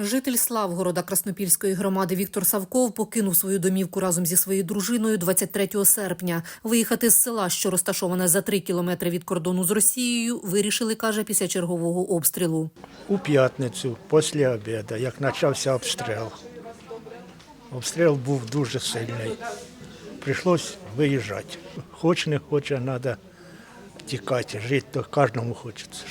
Житель Славгорода Краснопільської громади Віктор Савков покинув свою домівку разом зі своєю дружиною 23 серпня. Виїхати з села, що розташоване за три кілометри від кордону з Росією, вирішили, каже, після чергового обстрілу. У п'ятницю, після обіду, як почався обстріл. Обстріл був дуже сильний. Прийшлось виїжджати. Хоч не хоче, треба тікати, жити, то кожному хочеться.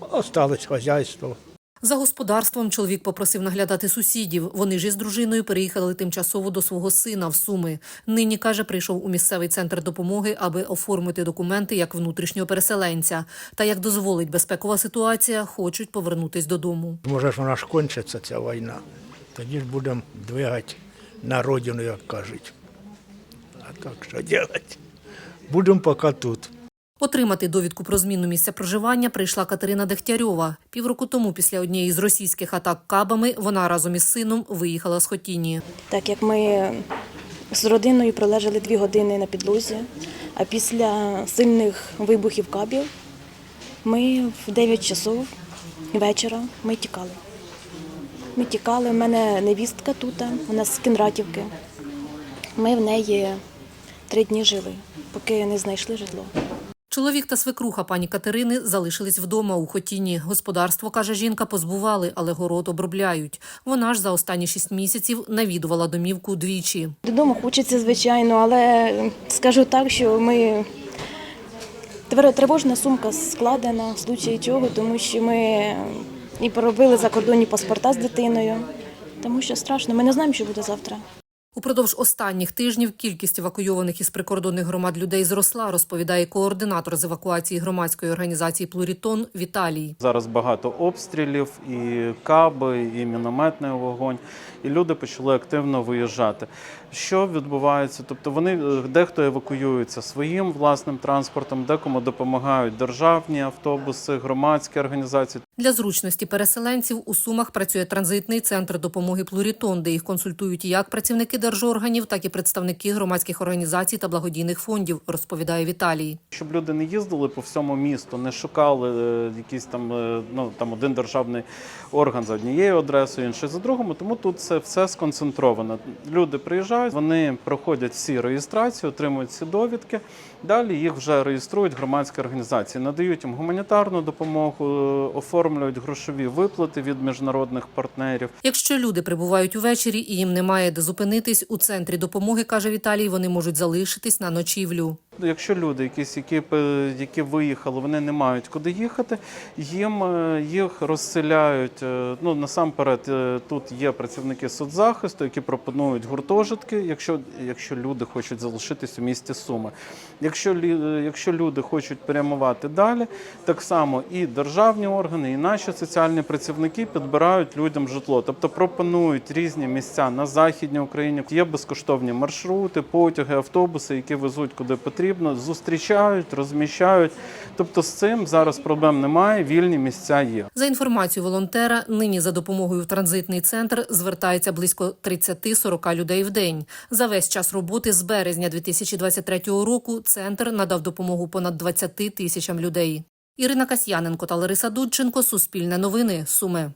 Осталось хазяйство. За господарством чоловік попросив наглядати сусідів. Вони ж із дружиною переїхали тимчасово до свого сина в Суми. Нині каже, прийшов у місцевий центр допомоги, аби оформити документи як внутрішнього переселенця. Та як дозволить безпекова ситуація, хочуть повернутись додому. Може ж вона ж кончиться, ця війна. Тоді ж будемо двигати на родину, як кажуть. А так що робити? Будемо поки тут. Отримати довідку про зміну місця проживання прийшла Катерина Дегтярьова. Півроку тому, після однієї з російських атак кабами, вона разом із сином виїхала з Хотіні. Так як ми з родиною пролежали дві години на підлозі, а після сильних вибухів кабів ми в 9 часов вечора ми тікали. Ми тікали, у мене невістка тут, вона з Кінратівки. Ми в неї три дні жили, поки не знайшли житло. Чоловік та свекруха пані Катерини залишились вдома у Хотіні. Господарство, каже жінка, позбували, але город обробляють. Вона ж за останні шість місяців навідувала домівку двічі. Додому хочеться, звичайно, але скажу так, що ми тривожна сумка складена в случаї чого, тому що ми і поробили закордонні паспорта з дитиною, тому що страшно. Ми не знаємо, що буде завтра. Упродовж останніх тижнів кількість евакуйованих із прикордонних громад людей зросла, розповідає координатор з евакуації громадської організації Плурітон Віталій. Зараз багато обстрілів, і каби, і мінометний вогонь, і люди почали активно виїжджати. Що відбувається? Тобто вони е, дехто евакуюється своїм власним транспортом, декому допомагають державні автобуси, громадські організації. Для зручності переселенців у Сумах працює транзитний центр допомоги Плурітон, де їх консультують як працівники держорганів, так і представники громадських організацій та благодійних фондів, розповідає Віталій. Щоб люди не їздили по всьому місту, не шукали е, якийсь там, е, ну там один державний орган за однією адресою, інший за другому. Тому тут це все сконцентровано. Люди приїжджають, вони проходять всі реєстрації, отримують всі довідки. Далі їх вже реєструють громадські організації, надають їм гуманітарну допомогу, е, оформлюють грошові виплати від міжнародних партнерів. Якщо люди прибувають увечері і їм немає де зупинитись, у центрі допомоги, каже Віталій, вони можуть залишитись на ночівлю. Якщо люди, якісь, які, які виїхали, вони не мають куди їхати, їм е, їх розселяють. е, Ну насамперед, е, тут є працівники соцзахисту, які пропонують гуртожитки, якщо, якщо люди хочуть залишитись у місті Суми. Якщо, якщо люди хочуть прямувати далі, так само і державні органи, і наші соціальні працівники підбирають людям житло, тобто пропонують різні місця на західній Україні. Є безкоштовні маршрути, потяги, автобуси, які везуть куди потрібно, зустрічають, розміщають. Тобто з цим зараз проблем немає. Вільні місця є. За інформацією волонтера, нині за допомогою в транзитний центр звертається близько 30-40 людей в день. За весь час роботи з березня 2023 року центр надав допомогу понад 20 тисячам людей. Ірина Касьяненко та Лариса Дудченко. Суспільне новини. Суми.